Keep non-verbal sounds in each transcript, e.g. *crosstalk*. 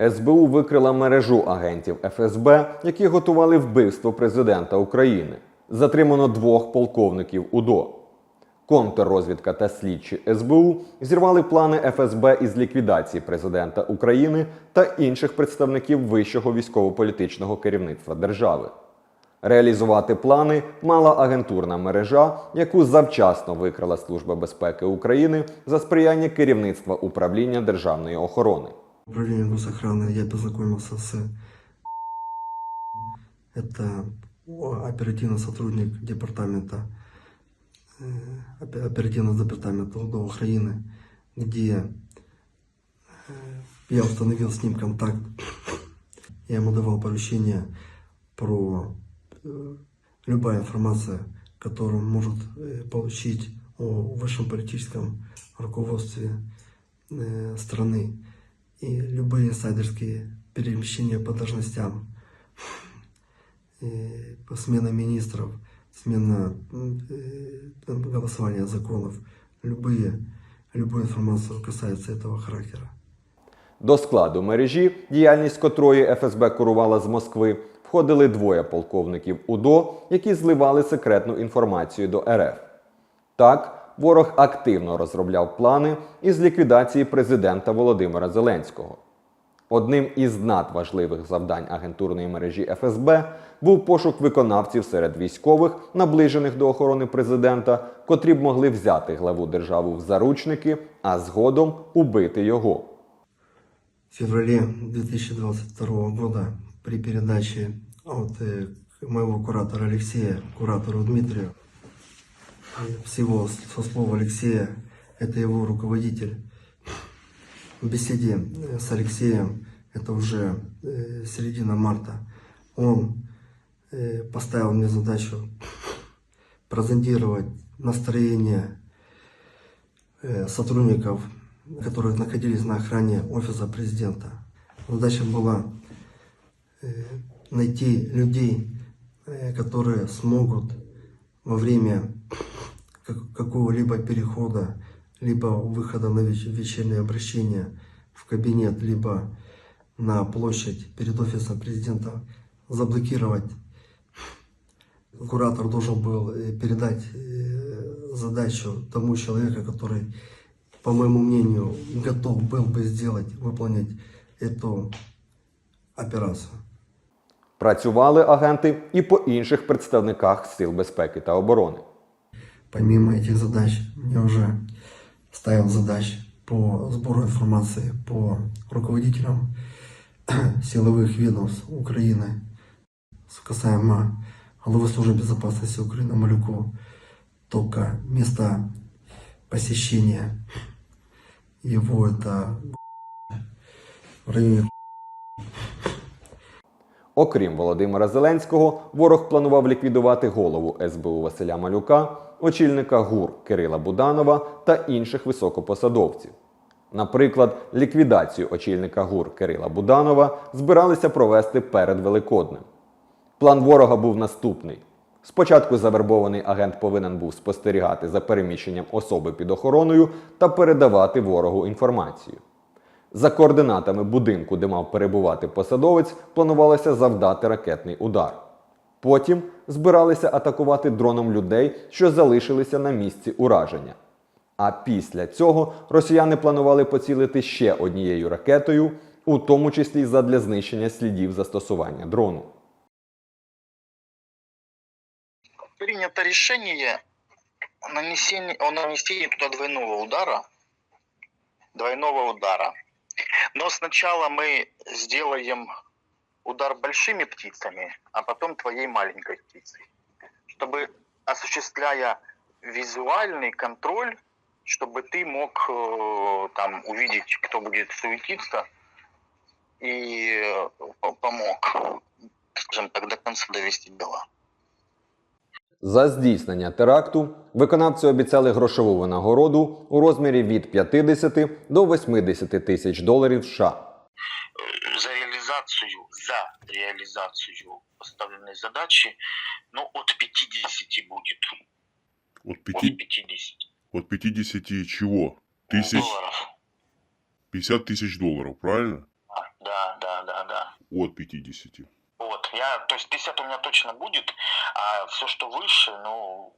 СБУ викрила мережу агентів ФСБ, які готували вбивство президента України. Затримано двох полковників УДО. Контррозвідка та слідчі СБУ зірвали плани ФСБ із ліквідації президента України та інших представників вищого військово-політичного керівництва держави. Реалізувати плани мала агентурна мережа, яку завчасно викрила Служба безпеки України за сприяння керівництва управління державної охорони. Управление госохраны я познакомился с это оперативный сотрудник департамента э, опе- оперативного департамента УДО Украины, где э, я установил с ним контакт. Я ему давал поручение про э, любая информация, которую может получить о высшем политическом руководстве страны и любые сайдерские перемещения по должностям, и по смена министров, смена м, э, там, голосования законов, любые, любую информацию касается этого характера. До складу мережі, діяльність котрої ФСБ керувала з Москви, входили двоє полковників УДО, які зливали секретну інформацію до РФ. Так, ворог активно розробляв плани із ліквідації президента Володимира Зеленського. Одним із надважливих завдань агентурної мережі ФСБ був пошук виконавців серед військових, наближених до охорони президента, котрі б могли взяти главу держави в заручники, а згодом убити його. В феврале 2022 года при передаче от э, моего куратора Алексея куратору Дмитрию, всего со слова Алексея, это его руководитель, в беседе э, с Алексеем, это уже э, середина марта, он э, поставил мне задачу прозондировать настроение сотрудников, которые находились на охране офиса президента. Задача была найти людей, которые смогут во время какого-либо перехода, либо выхода на веч- вечернее обращение в кабинет, либо на площадь перед офисом президента заблокировать. Куратор должен был э, передать э, задачу тому человеку, который по моему мнению, готов был бы сделать, выполнить эту операцию. Працювали агенти і по інших представниках сил безпеки та оборони. Помимо этих задач, я уже ставил задач по сбору информации по руководителям *clears throat* силовых ведомств Украины, касаемо главы службы безопасности Украины Малюку, только места посещения его это в районе Окрім Володимира Зеленського, ворог планував ліквідувати голову СБУ Василя Малюка, очільника ГУР Кирила Буданова та інших високопосадовців. Наприклад, ліквідацію очільника ГУР Кирила Буданова збиралися провести перед Великоднем. План ворога був наступний: спочатку завербований агент повинен був спостерігати за переміщенням особи під охороною та передавати ворогу інформацію. За координатами будинку, де мав перебувати посадовець, планувалося завдати ракетний удар. Потім збиралися атакувати дроном людей, що залишилися на місці ураження. А після цього росіяни планували поцілити ще однією ракетою, у тому числі задля знищення слідів застосування дрону. принято решение о нанесении, о нанесении двойного удара. Двойного удара. Но сначала мы сделаем удар большими птицами, а потом твоей маленькой птицей. Чтобы, осуществляя визуальный контроль, чтобы ты мог э, там увидеть, кто будет суетиться, и э, по- помог, скажем так, до конца довести дело. За здійснення теракту виконавці обіцяли грошову винагороду у розмірі від 50 до 80 тисяч доларів США. За реализацию, за реализацию поставленной задачи, ну, от 50 будет. От, От пяти, 50 от 50 чего? Тысяч? долларов. 50 тысяч долларов, правильно? Да. Да, да, да. От 50. Вот, я, то есть 50 у меня точно будет, а все, что выше, ну,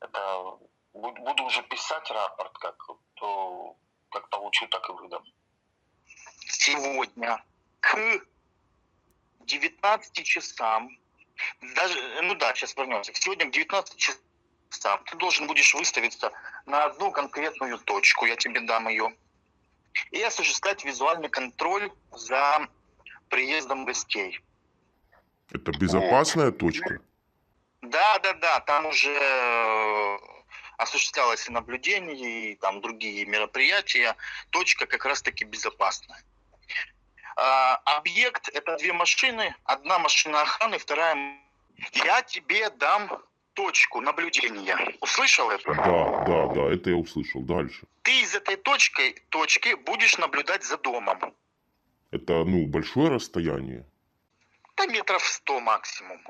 это бу- буду уже писать рапорт, как, то, как получу, так и выдам. Сегодня к 19 часам, даже, ну да, сейчас вернемся, сегодня к 19 часам ты должен будешь выставиться на одну конкретную точку, я тебе дам ее, и осуществлять визуальный контроль за приездом гостей. Это безопасная точка? Да, да, да, там уже э, осуществлялось и наблюдение, и там другие мероприятия. Точка как раз-таки безопасная. А, объект – это две машины. Одна машина охраны, вторая... Я тебе дам точку наблюдения. Услышал это? Да, да, да, это я услышал. Дальше. Ты из этой точки, точки будешь наблюдать за домом. Это, ну, большое расстояние? Да метров 100 максимум.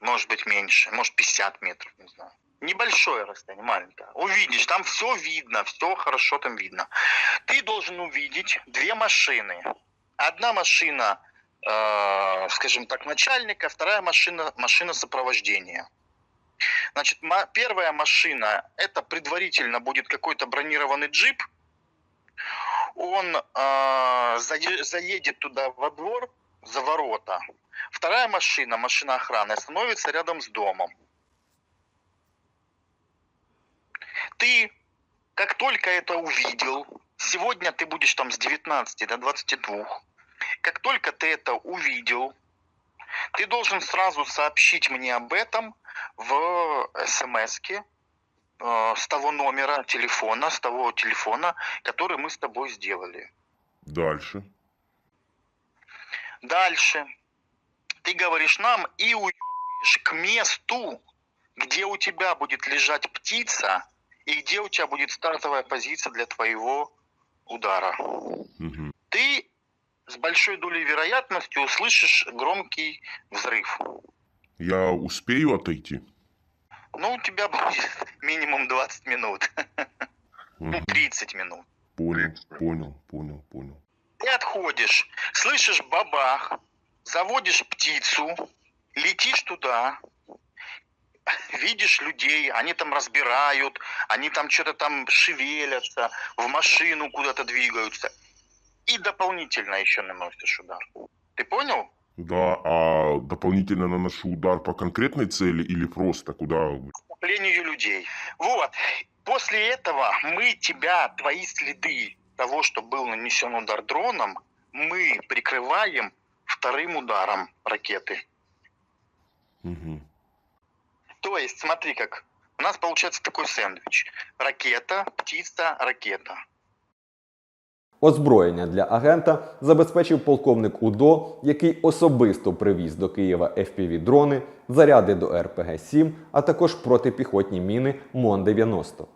Может быть меньше, может 50 метров, не знаю. Небольшое расстояние, маленькое. Увидишь, там все видно, все хорошо там видно. Ты должен увидеть две машины. Одна машина, э, скажем так, начальника, вторая машина, машина сопровождения. Значит, первая машина, это предварительно будет какой-то бронированный джип. Он э, зае- заедет туда во двор, за ворота. Вторая машина, машина охраны, остановится рядом с домом. Ты, как только это увидел, сегодня ты будешь там с 19 до 22, как только ты это увидел, ты должен сразу сообщить мне об этом в смс с того номера телефона, с того телефона, который мы с тобой сделали. Дальше. Дальше. Ты говоришь нам и уебываешь к месту, где у тебя будет лежать птица и где у тебя будет стартовая позиция для твоего удара. Мгм. Ты с большой долей вероятности услышишь громкий взрыв. Я успею отойти? Ну, у тебя будет *laughs* минимум 20 минут, *laughs* ну, Мгм. 30 минут. Понял, понял, понял, понял. Ты отходишь, слышишь бабах, заводишь птицу, летишь туда, видишь людей, они там разбирают, они там что-то там шевелятся, в машину куда-то двигаются. И дополнительно еще наносишь удар. Ты понял? Да, а дополнительно наношу удар по конкретной цели или просто куда? Скоплению людей. Вот. После этого мы тебя, твои следы того, что был нанесен удар дроном, мы прикрываем вторым ударом ракеты. Мгм. То есть, смотри как. У нас получается такой сэндвич. Ракета, птица, ракета. Озброєння для агента забезпечив полковник УДО, який особисто привіз до Києва FPV-дрони, заряди до РПГ-7, а також протипіхотні міни МОН-90.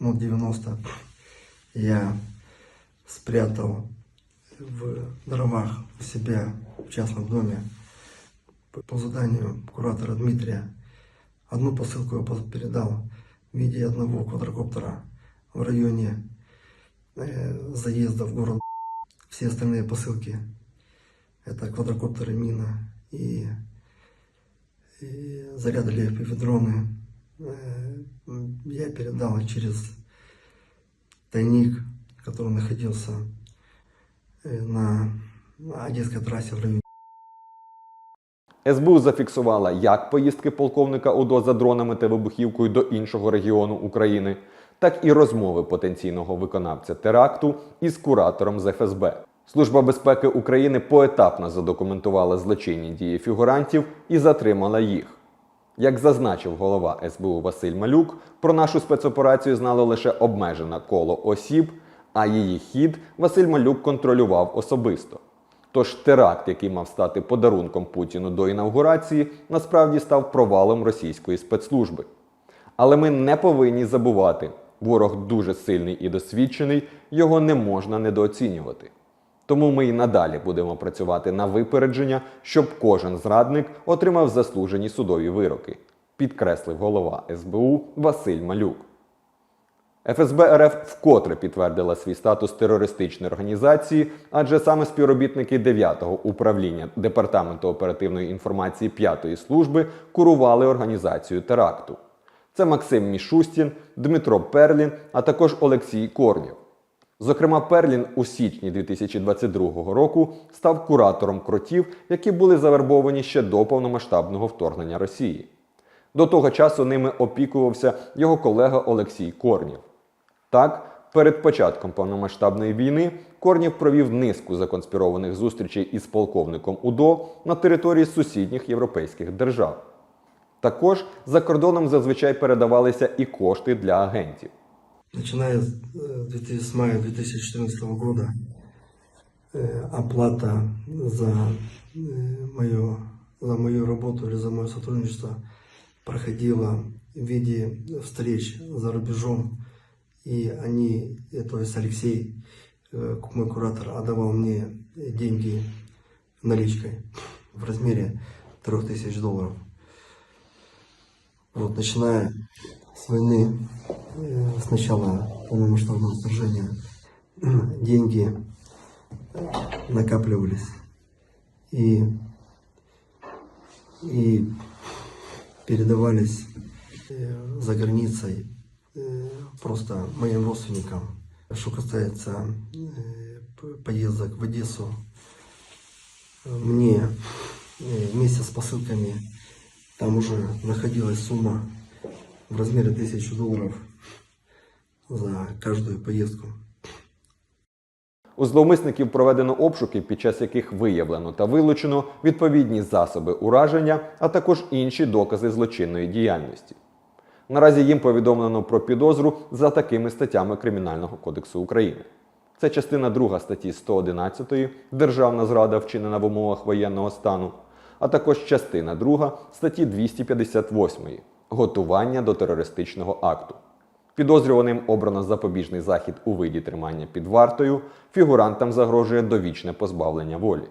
Ну, 90 я спрятал в дровах у себя в частном доме по- по заданию куратора Дмитрия. Одну посылку я передал в виде одного квадрокоптера в районе э, заезда в город. Все остальные посылки это квадрокоптеры мина и, и заряды для FPV-дроны э, я передал через тайник, который находился э, на, на Одесской трассе в районе СБУ зафіксувала як поїздки полковника УДО за дронами та вибухівкою до іншого регіону України, так і розмови потенційного виконавця теракту із куратором з ФСБ. Служба безпеки України поетапно задокументувала злочинні дії фігурантів і затримала їх. Як зазначив голова СБУ Василь Малюк, про нашу спецоперацію знало лише обмежене коло осіб, а її хід Василь Малюк контролював особисто. Тож теракт, який мав стати подарунком Путіну до інавгурації, насправді став провалом російської спецслужби. Але ми не повинні забувати, ворог дуже сильний і досвідчений, його не можна недооцінювати. Тому ми і надалі будемо працювати на випередження, щоб кожен зрадник отримав заслужені судові вироки, підкреслив голова СБУ Василь Малюк. ФСБ РФ вкотре підтвердила свій статус терористичної організації, адже саме співробітники 9-го управління Департаменту оперативної інформації 5-ї служби курували організацію теракту. Це Максим Мішустін, Дмитро Перлін, а також Олексій Корнєв. Зокрема, Перлін у січні 2022 року став куратором кротів, які були завербовані ще до повномасштабного вторгнення Росії. До того часу ними опікувався його колега Олексій Корнєв. Так, перед початком повномасштабної війни Корнєв провів низку законспірованих зустрічей із полковником УДО на території сусідніх європейських держав. Також за кордоном зазвичай передавалися і кошти для агентів. Начиная с э, 2000 с мая 2014 года э, оплата за э, мою, за мою работу или за мое сотрудничество проходила в виде встреч за рубежом. И они, э, то есть Алексей, э, мой куратор, отдавал мне деньги наличкой в размере 3000 долларов. Вот, начиная с войны, э, с начала полномасштабного вторжения, *clears throat* деньги накапливались. И, и передавались за границей просто моим родственникам. Что касается э, п- поездок в Одессу, э, мне э, вместе с посылками там уже находилась сумма в размере 1000 долларов за каждую поездку. У зловмисників проведено обшуки, під час яких виявлено та вилучено відповідні засоби ураження, а також інші докази злочинної діяльності. Наразі їм повідомлено про підозру за такими статтями Кримінального кодексу України. Це частина 2 статті 111 Державна зрада вчинена в умовах воєнного стану, а також частина 2 статті 258 Готування до терористичного акту. Підозрюваним обрано запобіжний захід у виді тримання під вартою, фігурантам загрожує довічне позбавлення волі.